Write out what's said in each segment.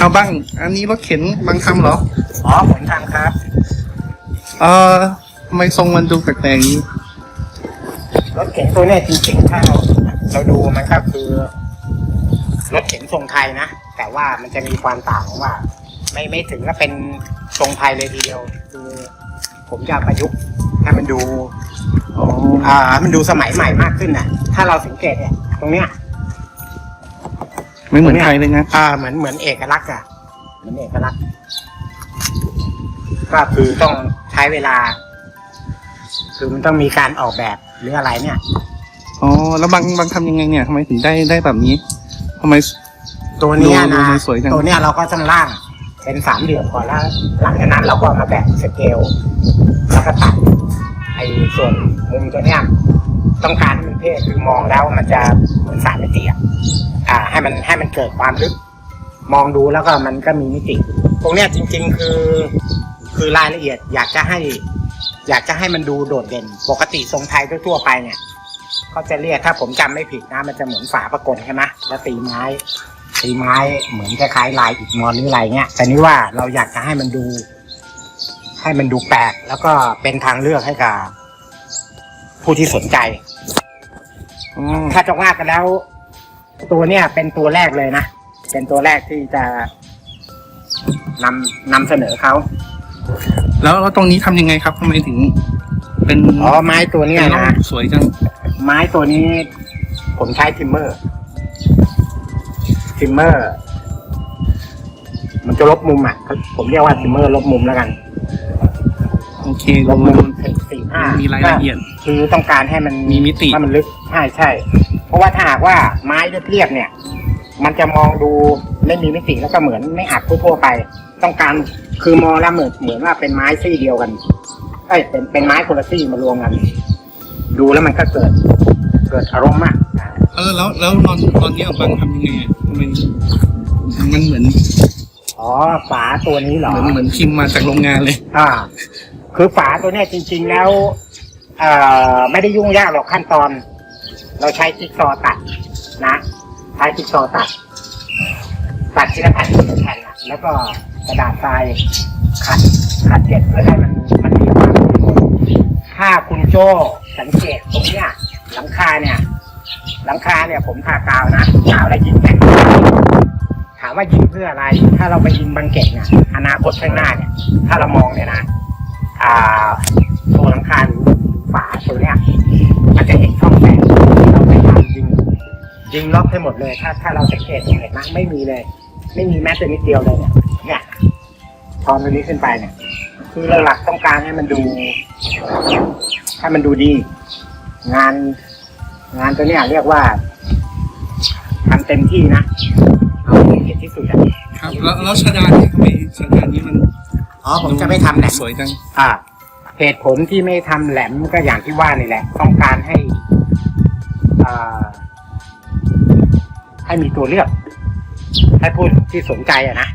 เอาบ้าง อันนี้รถเข็นบางทำเหรอ อ๋อผมทำครับ เออทำไมทรงมันดูแปลกๆอย่างนี้ รถเข็นตัวเนี้ยจริงๆถ้าเราเราดูมันก็คือ รถเข็นทรงไทยนะ แต่ว่ามันจะมีความต่างว่า ไม่ไม่ถึงกับเป็นทรงไทยเลยทีเดียว คือ ผมจะประยุกต์ให้มันดู อ๋อ อ่ามันดูสมัยใหม่มากขึ้นน่ะถ้าเราสังเกตเนี่ย ตรงเนี้ย ไม่เหมือนไทยเลยนะอ่าเหมือนเหมือนเอกลักษณ์อะเหมือนเอกลักษณ์ก็คือต้องใช้เวลา คือมันต้องมีการออกแบบหรืออะไรเนี่ยอ๋อแล้วบางบางทำยังไงเนี่ยทำไมถึงได้ได้แบบนี้ทำไมตัวเนี้ยดูนะมันสวยจังตัวเนี้ยเราก็ต้องล่าง เป็นสามเหลี่ยมก่อนแล้วหลังจากนั้นเราก็มาแบ่งสเกลแล้วก็ตัดไอ้ส่วนมุมตัวเนี้ยต้องการให้มันเท่คือมองแล้วมันจะเหมือนสามมิติอะอ่า ให้มันให้มันเกิดความลึก มองดูแล้วก็มันก็มีมิติ ตรงเนี้ยจริง ๆ คือ คือรายละเอียดอยากจะให้ อยากจะให้มันดูโดดเด่น ปกติทรงไทยทั่วๆไปเนี่ยเขาจะเรียกถ้าผมจำไม่ผิดนะมันจะเหมือนฝาประกลใช่ไหมแล้วตีไม้ ตีไม้เหมือนคล้ายๆลายอิฐมอนหรืออะไรเงี้ยแต่นี่ว่าเราอยากจะให้มันดู ให้มันดูแปลกแล้วก็เป็นทางเลือกให้กับผู้ที่สนใจอ๋อถ้าจะว่ากันแล้ว ตัวเนี้ยเป็นตัวแรกเลยนะ เป็นตัวแรกที่จะนำนำเสนอเขา แล้วแล้วตรงนี้ทำยังไงครับทำไมถึง เป็นอ๋อไม้ตัวเนี้ยเป็นร่องนะ สวยจัง ไม้ตัวนี้ ผมใช้ทิมเมอร์ ทิมเมอร์ มันจะลบมุมอะ ผมเรียกว่าทิมเมอร์ลบมุมแล้วกัน โอเคลลบงมุมุมมสี่ห้ามีรายละเอียด คือต้องการให้มันมีมิติ ให้มันลึก ใช่ใช่ เพราะว่าถ้าหากว่าไม้เรียบๆเนี่ย มันจะมองดูไม่มีมิติแล้วก็เหมือนไม่อัดทั่วๆไป ต้องการคือมองแล้วเหมือนเหมือนว่าเป็นไม้ซี่เดียวกันเอ้ยเป็นเป็นไม้คนละซี่มารวมกัน ดูแล้วมันก็เกิด เกิดอารมณ์มากเออแล้วแล้วตอนตอนนี้บางทำยังไงอะทำไมมันเหมือนอ๋อฝาตัวนี้เหรอเหมือนเหมือนพิมพ์มาจากโรงงานเลย อ่า คือฝาตัวเนี้ยจริง ๆแล้วเอ่อไม่ได้ยุ่งยากหรอกขั้นตอน เราใช้จิ๊กซอตัดนะใช้จิ๊กซอตัด ตัดทีละแผ่นทีละแผ่นอะแล้วก็กระดาษทรายขัดขัดเก็บเพื่อให้มันมันมีความถ้าคุณโจ้สังเกตตรงเนี้ยหลังคาเนี่ย หลังคาเนี่ยผมทากาวนะกาวแล้วยิงแต่งถามว่ายิงเพื่ออะไร ถ้าเราไปยิงบังเก็ตเนี่ยอนาคตข้างหน้าเนี่ย ถ้าเรามองเนี่ยนะอ่าตัวหลังคา ยิงล็อกให้หมดเลยถ้าถ้าเราสังเกตเห็นไหมไม่มีเลย ไม่มีแม้แต่นิดเดียวเลยเนี่ยเนี่ยตอนตัวนี้ขึ้นไปเนี่ย คือเราหลักต้องการให้มันดูให้มันดูดี งาน งานตัวเนี้ยเรียกว่าทำเต็มที่นะเอาให้เกียรติที่สุดอะครับแล้วแล้วชาดาเนี่ยทำไมชาดานี้มันอ๋อผมจะไม่ทำแหลมสวยจังอ่าเหตุผลที่ไม่ทำแหลมก็อย่างที่ว่านี่แหละ ต้องการให้อ่า ให้มีตัวเลือก ให้ผู้ที่สนใจอะนะ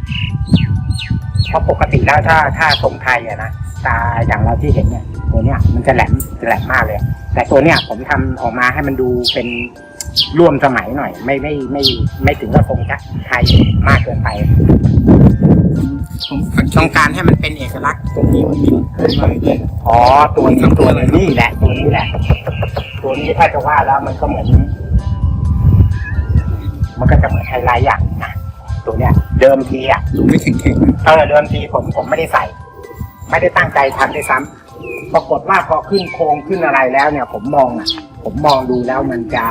เพราะปกติแล้วถ้าถ้าทรงไทยอะนะตาอย่างเราที่เห็นเนี่ยตัวเนี้ยมันจะแหลมจะแหลมมากเลย แต่ตัวเนี้ยผมทำออกมาให้มันดูเป็นร่วมสมัยหน่อย ไม่ไม่ไม่ไม่ถึงกับทรงไทยมากเกินไปผมสังเกต้องตการให้มันเป็นเอกลักษณ์ตรงนี้มันมีต้นไม้ด้วยอ๋อตัวนี้ทำตัตัววอะไรนี้แหละตัวนี้แหละ ตัวนี้ถ้าจะว่าแล้วมันก็เหมือน มันก็จะเหมือนไฮไลท์อย่างนะตัวเนี้ยเดิมทีอะดูไม่แข็งแข็งนะเออเดิมทีผมผมไม่ได้ใส่ ไม่ได้ตั้งใจทำด้วยซ้ำปรากฏว่าพอขึ้นโครงขึ้นอะไรแล้วเนี่ย ผมมองอะ ผมมองดูแล้วมันจะ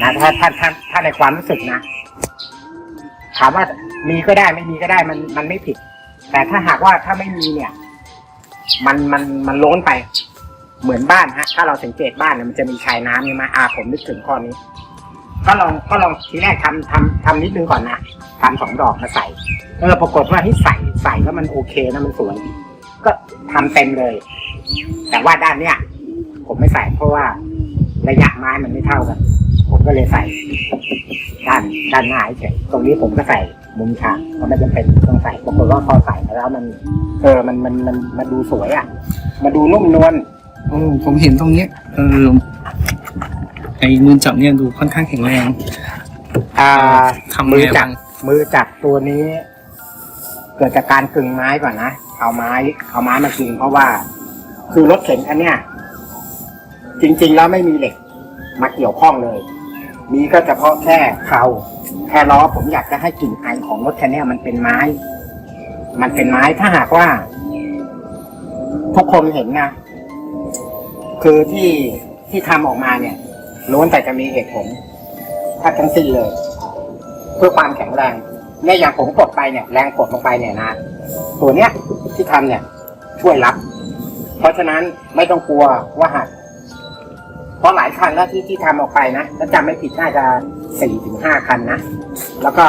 นะถ้าถ้าถ้าถ้าในความรู้สึกนะถามว่ามีก็ได้ไม่มีก็ได้มันมันไม่ผิด แต่ถ้าหากว่าถ้าไม่มีเนี่ย มันมันมันล้นไปเหมือนบ้านฮะ ถ้าเราสังเกตบ้านเนี่ยมันจะมีชายน้ำใช่ไหมอ่าผมนึกถึงข้อนี้ ก็ลองก็ลองทีแรกทำทำทำนิดนึงก่อนนะทำสองดอกมาใส่เออปรากฏว่าที่ใส่ใส่แล้วมันโอเคนะมันสวยก็ทำเต็มเลย แต่ว่าด้านเนี้ยผมไม่ใส่เพราะว่าระยะไม้มันไม่เท่ากัน ผมก็เลยใส่ ด้านด้านหน้าเฉยตรงนี้ผมก็ใส่มุมฉากเพราะไม่จำเป็นต้องใส่ปรากฏว่าพอใส่แล้วมัน เออมันมันมันมันดูสวยอะ มาดูนุ่มนวลโอ้ผมเห็นตรงนี้เออ ไอ้มือจับเนี่ยดูค่อนข้างแข็งแรง อ่าทำไงมือจับบ้างมือจับตัวนี้ เกิดจากการกึ่งไม้ก่อนนะเอาไม้ เอาไม้มากึ่งเพราะว่า คือรถเข็นอันเนี้ยจริง ๆ แล้วไม่มีเหล็ก มาเกี่ยวข้องเลย มีก็เฉพาะแค่เพลาแค่ล้อผมอยากจะให้กลิ่นไอของรถคันเนี้ยมันเป็นไม้ มันเป็นไม้ถ้าหากว่า ทุกคนเห็นนะ คือที่ที่ทำออกมาเนี่ย ล้วนแต่จะมีเหตุผลถ้าทั้งสิ้นเลย เพื่อความแข็งแรงเนี่ยอย่างผมกดไปเนี่ยแรงกดลงไปเนี่ยนะตัวเนี้ยที่ทำเนี่ย ช่วยรับ เพราะฉะนั้นไม่ต้องกลัวว่าหักเพราะหลายคันแล้วที่ที่ทำออกไปนะถ้าจำไม่ผิดน่าจะสี่ถึงห้าคันนะแล้วก็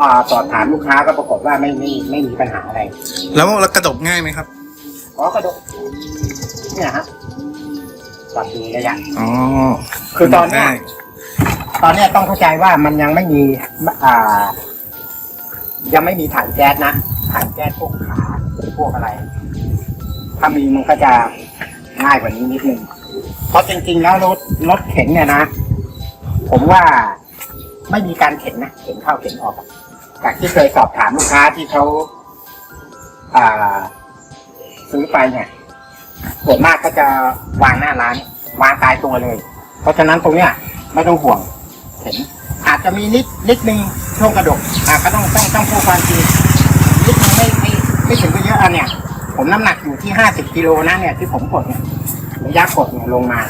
อ่าสอบถามลูกค้าก็ปรากฏว่าไม่ไม่ไม่มีปัญหาอะไร แล้วแล้วกระดกง่ายไหมครับอ๋อกระดกเนี่ยฮะ ตัดดูระยะ อ๋อคือตอนเนี้ยง่ายตอนเนี้ยต้องเข้าใจว่ามันยังไม่มีอ่า ยังไม่มีถังแก๊สนะถังแก๊สพวกขาพวกอะไร ถ้ามีมันก็จะง่ายกว่านี้นิดนึงเพราะจริงๆแล้วรถรถเข็นเนี่ยนะผมว่าไม่มีการเข็นนะเข็นเข้าเข็นออกจากที่เคยสอบถามลูกค้าที่เขาอ่าซื้อไปเนี่ย ส่วนมากก็จะวางหน้าร้าน วางตายตัวเลย เพราะฉะนั้นตรงเนี้ยไม่ต้องห่วง เห็น อาจจะมีนิดนิดนึงช่วงกระดกอ่าก็ต้องต้องต้องพูดความจริงนิดนึงไม่ไม่ไม่ถึงกับเยอะอันเนี่ยผมน้ำหนักอยู่ที่ห้าสิบกิโลนะเนี่ยที่ผมกดเนี่ยระยะกดเนี่ยลงมา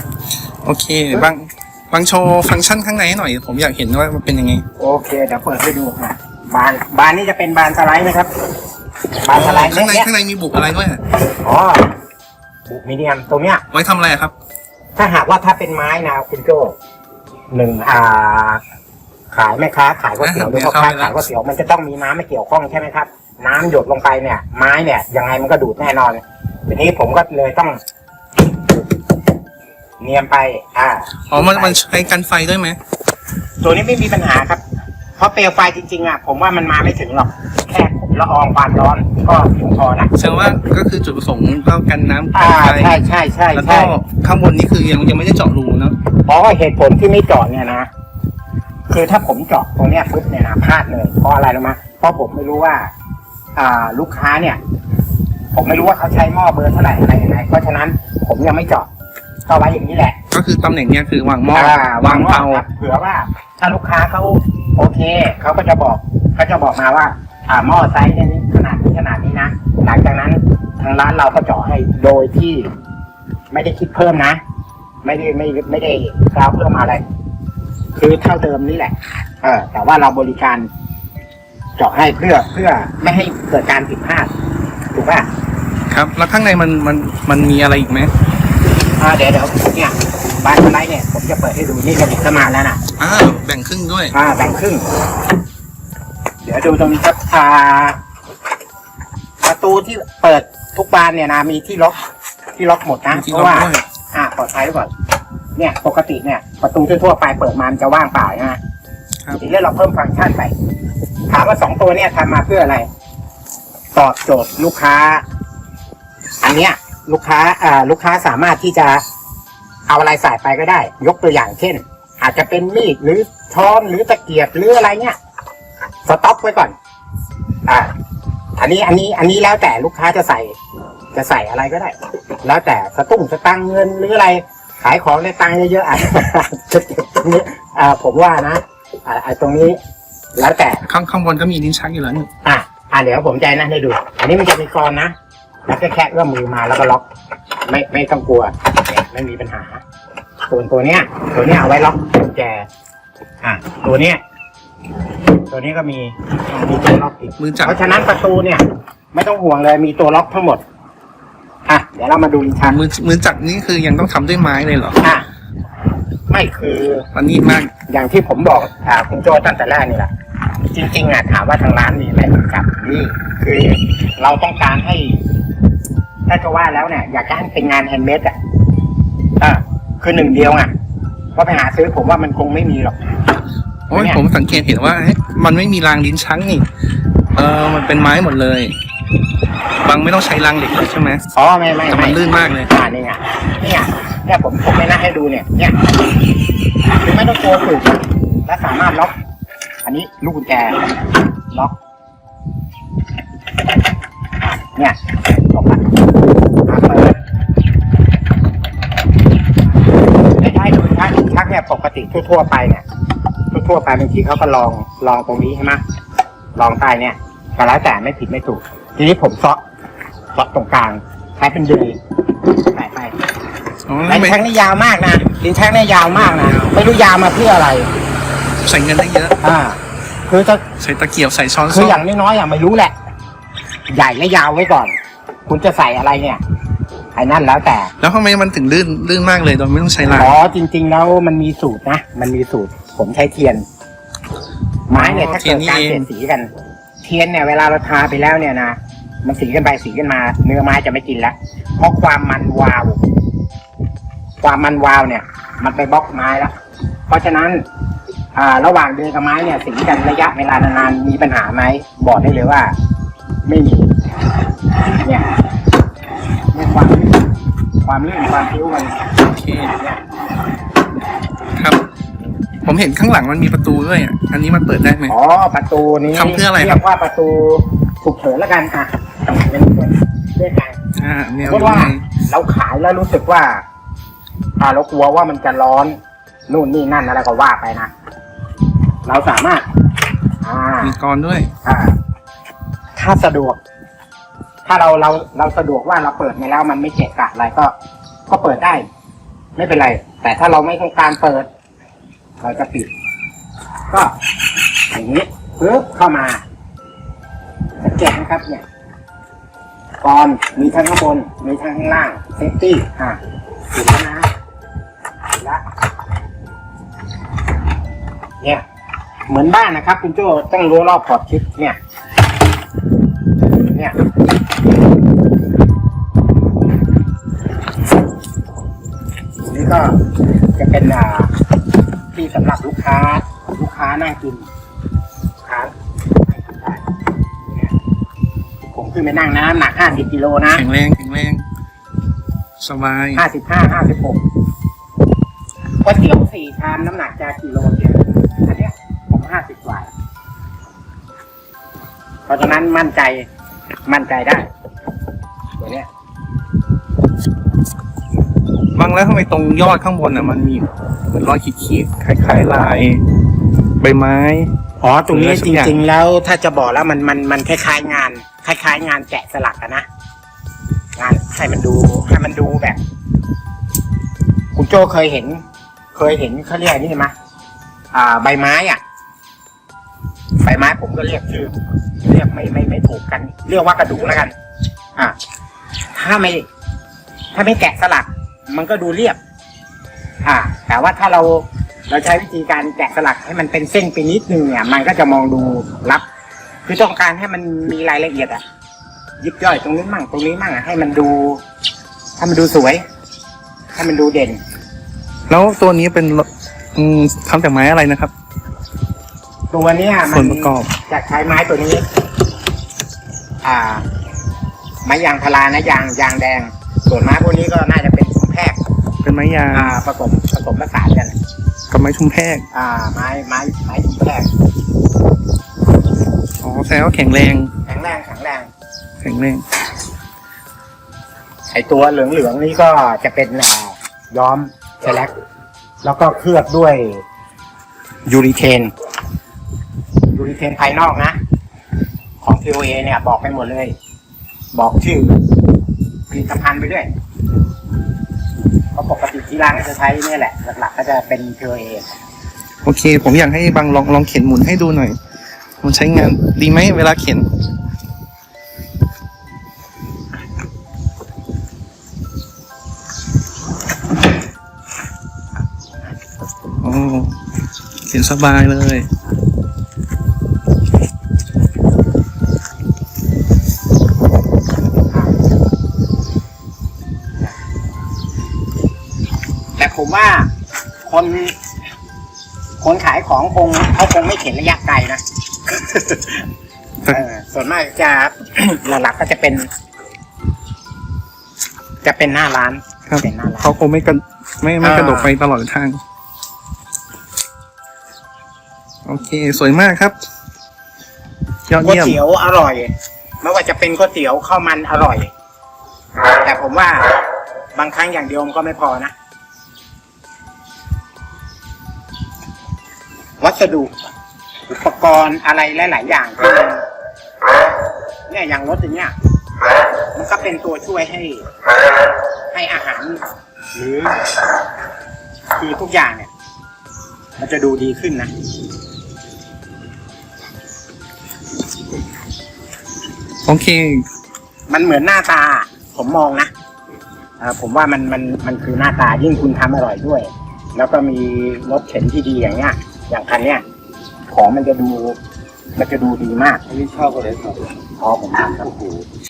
โอเคบางบางโชว์ฟังก์ชันข้างในให้หน่อย ผมอยากเห็นว่ามันเป็นยังไง โอเค เดี๋ยวเปิดให้ดูนะบานบานนี้จะเป็นบานสไลด์นะครับ บานสไลด์ข้างในเนี่ยข้างในมีบุกอะไรด้วยอะอ๋อ บุกมีเดียมตรงเนี้ยไว้ทำอะไรอะครับ ถ้าหากว่าถ้าเป็นไม้นะคุณโจหนึ่งอ่า ขายแม่ค้าขายก๋วยเตี๋ยวหรือพ่อค้าขายก๋วยเตี๋ยวมันจะต้องมีน้ำไม่เกี่ยวข้องใช่ไหมครับ น้ำหยดลงไปเนี่ย ไม้เนี่ยยังไงมันก็ดูดแน่นอนทีนี้ผมก็เลยต้อง เนียมไป อ่า อ๋อ มันมันใช้กันไฟด้วยไหมตัวนี้ไม่มีปัญหาครับ เพราะเปลวไฟจริงๆอะผมว่ามันมาไม่ถึงหรอก แค่ ละอองความร้อนก็เพียงพอละแสดงว่าก็คือจุดประสงค์ก็กันน้ำกัอ่านไฟใช่ใช่ใช่แล้วก็ใช่ข้างบนนี้คือยังยังไม่ได้เจาะรูเนาะเพราะว่าเหตุผลที่ไม่เจาะเนี่ยนะ คือถ้าผมเจาะตรงเนี้ยปุ๊บเนี่ยนะพลาดเลยเพราะอะไรรู้ไหมเพราะผมไม่รู้ว่า อ่าลูกค้าเนี่ย ผมไม่รู้ว่าเขาใช้หม้อเบอร์เท่าไหร่อะไรยังไงเพราะฉะนั้นผมยังไม่เจาะก็ไว้อย่างนี้แหละ ก็คือตำแหน่งเนี้ยคือวางหม้ออ่าวางหม้อเตา ครับเผื่อว่าถ้าลูกค้าเขาโอเคเขาก็จะบอกเขาจะบอกมาว่า อ่าหม้อไซส์เนี่ยขนาดนี้ขนาดนี้นะ หลังจากนั้นทางร้านเราก็เจาะให้โดยที่ ไม่ได้คิดเพิ่มนะ ไม่ได้ไม่ไม่ได้กล่าวเพิ่มอะไร คือเท่าเดิมนี่แหละ เออ แต่ว่าเราบริการ เจาะให้เพื่อเพื่อไม่ให้เกิดการผิดพลาดถูกป่ะครับ แล้วข้างในมันมันมันมีอะไรอีกไหมอ่าเดี๋ยวเดี๋ยวเนี่ยบานสไลด์เนี่ยผมจะเปิดให้ดูนี่กระดิกเข้ามาแล้วนะอ่าแบ่งครึ่งด้วย อ่าแบ่งครึ่งเดี๋ยวดูตรงนี้ครับอ่าประตูที่เปิดทุกบานเนี่ยนะมีที่ล็อกที่ล็อกหมดนะมีที่เพล็อกราะว่าด้วยอ่าปลอดภัยไว้ก่อนเนี่ยปกติเนี่ย ประตูทั่วๆไปเปิดมามันจะว่างเปล่านะทีนี้เราเพิ่มฟังก์ชันไป ถามว่าสองตัวเนี่ยทำมาเพื่ออะไร ตอบโจทย์ลูกค้า อันเนี้ย ลูกค้าอ่าลูกค้าสามารถที่จะเอาอะไรใส่ไปก็ได้ ยกตัวอย่างเช่น อาจจะเป็นมีดหรือช้อนหรือตะเกียบหรืออะไรเงี้ย สต็อกไว้ก่อน อ่า อันนี้อันนี้อันนี้แล้วแต่ลูกค้าจะใส่ จะใส่อะไรก็ได้ แล้วแต่สตุ้งสตังค์เงินหรืออะไร ขายของในตังค์เยอะๆอะจะเก็บตรงนี้อ่าผมว่านะ อ่าอ่าตรงนี้ แล้วแต่ข้างข้างบนก็มีลิ้นชักอยู่แล้วนี่อะอะเดี๋ยวผมใจนะให้ดู อันนี้มันจะมีกรอนนะแล้วก็แค่เอื้อมมือมาแล้วก็ล็อก ไม่ไม่ต้องกลัวเนี่ยไม่มีปัญหา ส่วนตัวเนี้ย ตัวเนี้ยเอาไว้ล็อกกุญแจอะตัวเนี้ย ตัวนี้ก็มีมีตัวล็อกอีกมือจับ เพราะฉะนั้นประตูเนี่ย ไม่ต้องห่วงเลยมีตัวล็อกทั้งหมดอะเดี๋ยวเรามาดูลิ้นชักมือมือจับนี่คือยังต้องทำด้วยไม้เลยเหรออะไม่คือ มันนี่มาก อย่างที่ผมบอกอ่าคุณโจตั้งแต่แรกนี่แหละจริงๆอะถามว่าทางร้านมีอะไรกับนี่คือเราต้องการให้ ถ้าจะว่าแล้วเนี่ยอยากจะให้เป็นงานแฮนด์เมดอะอ่าคือหนึ่งเดียวอะเพราะไปหาซื้อผมว่ามันคงไม่มีหรอก โอ้ยเนี่ยผมสังเกตเห็นว่าเอ๊ะมันไม่มีรางลิ้นชักนี่ เออ มันเป็นไม้หมดเลย บางไม่ต้องใช้รางเหล็กเลยใช่ไหมอ๋อไม่ไม่แต่มัไม่นลื่นมากเลยอ่านี่ไงเนี่ยเนี่ยผมผมไม่น่าให้ดูเนี่ย เนี่ยคือไม่ต้องกลัวถูกและสามารถล็อก อันนี้ลูกกุญแจล็อกเนี่ยจบละอะเปิดไม่ใช่ดูชักชักเนี่ยปกติทั่วๆไปเนี่ย ทั่วๆไปบางทีเขาก็ลองลองตรงนี้ใช่ไหมลองใต้เนี่ยก็แล้วแต่ไม่ผิดไม่ถูก ทีนี้ผมเซาะเซาะตรงกลางใช้เป็นเดือยใส่ไปอ๋อลิ้นไม่ชักนี่ยาวมากนะลิ้นชักนี่ยาวมากนะไม่รู้ยาวมาเพื่ออะไร ใส่เงินได้เยอะอ่าคือจะใส่ตะเกียบใส่ช้อนคือส้ออย่างน้อยๆอะไม่รู้แหละ ใหญ่และยาวไว้ก่อน คุณจะใส่อะไรเนี่ยไอ้นั่นแล้วแต่ แล้วทำไมมันถึงลื่นลื่นมากเลยโดยไม่ต้องใช้รางอ๋อจริง ๆ แล้วมันมีสูตรนะมันมีสูตร ผมใช้เทียน ไม้เนี่ยถ้าเกิดการเปลี่ยนสีกัน เทียนเนี่ยเวลาเราทาไปแล้วเนี่ยนะมันสีกันไปสีกันมา เนื้อไม้จะไม่กินแล้วเพราะความมันวาว ความมันวาวเนี่ย มันไปบล็อกไม้แล้วเพราะฉะนั้นอ่าระหว่างเดือนกับไม้เนี่ยสีกันระยะเวลานานๆมีปัญหาไหมบอกได้เลยว่า ไม่มีเนี่ยเนี่ยความลื่นความลื่นความพิ้วมันโอเคครับ ผมเห็นข้างหลังมันมีประตูด้วยอะอันนี้มันเปิดได้ไหม อ๋อประตูนี้ทำเพื่ออะไรครับ เรียกว่าประตูฉุกเฉินแล้วกันอะเป็นด้วยกัน อ่าแนวเพราะอยู่ว่าไงเราขายแล้วรู้สึกว่า อ่าเรากลัวว่ามันจะร้อน นู่นนี่นั่นอะไรก็ว่าไปนะ เราสามารถ อ่า มีกรด้วย อ่า ถ้าสะดวก ถ้าเราเราเราสะดวกว่าเราเปิดมาแล้วมันไม่เกะกะอะไรก็ ก็เปิดได้ ไม่เป็นไร แต่ถ้าเราไม่ต้องการเปิด เราจะปิด ก็อย่างนี้ปึ๊บเข้ามาสังเกตนะครับเนี่ยกอนมีทั้งข้างบน มีทั้งข้างล่างเซฟตี้อะปิดแล้วนะปิดแล้วเนี่ยเหมือนบ้านนะครับ คุณโจ้ต้องรั้วรอบขอบชิดเนี่ย เนี่ยนี่ก็จะเป็นอ่า ค้าลูกค้านั่งกินลูกค้านั่งกินได้เนี่ยผมขึ้นไปนั่งนะหนักห้าสิบกิโลนะแข็งแรงแข็งแรง สบายห้าสิบห้าห้าสิบหกก๋วยเตี๋ยวสี่ชามน้ำหนักจะกิโลเดียวอันเนี้ยผมห้าสิบกว่าเพราะฉะนั้นมั่นใจมั่นใจได้ตัวเนี้ย บางแล้วทำไมตรงยอดข้างบนอะมันมีเหมือนรอยขีดๆคล้ายๆลาย ใบไม้ อ๋อ ตรงนี้หรืออะไรสัจกอย่างริง ๆ แล้วถ้าจะบอกแล้วมันมันมันคล้ายๆงาน คล้าย ๆ งานแกะสลักอะนะงานให้มันดูให้มันดูแบบ คุณโจเคยเห็น เคยเห็นเขาเรียกนี่ไหมอ่า ใบไม้อะใบไม้ผมก็เรียกชื่อเรียกไม่ไม่ไม่ถูกกัน เรียกว่ากระดูกแล้วกัน อ่าถ้าไม่ ถ้าไม่แกะสลัก มันก็ดูเรียบ อ่า แต่ว่าถ้าเราเราใช้วิธีการแกะสลักให้มันเป็นเส้นไปนิดนึงเนี่ย มันก็จะมองดูลับ คือต้องการให้มันมีรายละเอียดอะยิบย่อยตรงนี้มั่งตรงนี้มั่งอะให้มันดูให้มันดูสวย ให้มันดูเด่น แล้วตัวนี้เป็นอืมทำจากไม้อะไรนะครับ ตัวเนี้ยมัส่วนประกอบ จะใช้ไม้ตัวนี้ อ่า ไม้ยางพารานะยางยางแดง ส่วนไม้พวกนี้ก็น่าจะ เป็นไม้ยางอ่าผสมผสมผสานกันกับไม้ชุมแพรกอ่า ไม้ไม้ไม้ชุมแพรกอ๋อแสดงว่าแข็งแรง แข็งแรงแข็งแรงแข็งแรงไอตัวเหลืองๆนี่ก็จะเป็นอ่าย้อมเชลแลกแล้วก็เคลือบด้วยยูริเทนยูริเทนภายนอกนะ ของ TOA เนี่ย บอกไปหมดเลย บอกชื่อผลิตภัณฑ์ไปด้วยเพ ราะปกติที่ร้านก็จะใช้เนี่ยแหละหลักๆก็จะเป็น TOA โอเค ผมอยากให้บางลองลองเข็นหมุนให้ดูหน่อย มันใช้งานดีไหมเวลาเข็นโอ้เข็นสบายเลย ว่าคนคนขายของคงเขาคงไม่เข็นระยะไกลนะเออส่วนมากจะหลักๆก็จะเป็น จะเป็นหน้าร้านครับเป็นหน้าร้าน เขาคงไม่กระไม่ไม่อ่ากระดกไปตลอดทาง โอเค สวยมากครับยอดก๋วยเยี่ยมเตี๋ยวอร่อย ไม่ว่าจะเป็นก๋วยเตี๋ยวข้าวมันอร่อย แต่ผมว่าบางครั้งอย่างเดียวมันก็ไม่พอนะ วัสดุอุปกรณ์อะไรหลาย ๆ อย่างที่มันเนี่ยอย่างรถอย่างเงี้ยมันก็เป็นตัวช่วยให้ ให้อาหาร หรือ คือทุกอย่างเนี่ย มันจะดูดีขึ้นนะโอเค มันเหมือนหน้าตา ผมมองนะอ่าผมว่ามันมันมันคือหน้าตายิ่งคุณทำอร่อยด้วย แล้วก็มีรสเข็นที่ดีอย่างเงี้ย อย่างคันเนี้ยของมันจะดู มันจะดูดีมาก อันนี้ชอบอะไรครับ พอผมทำครับ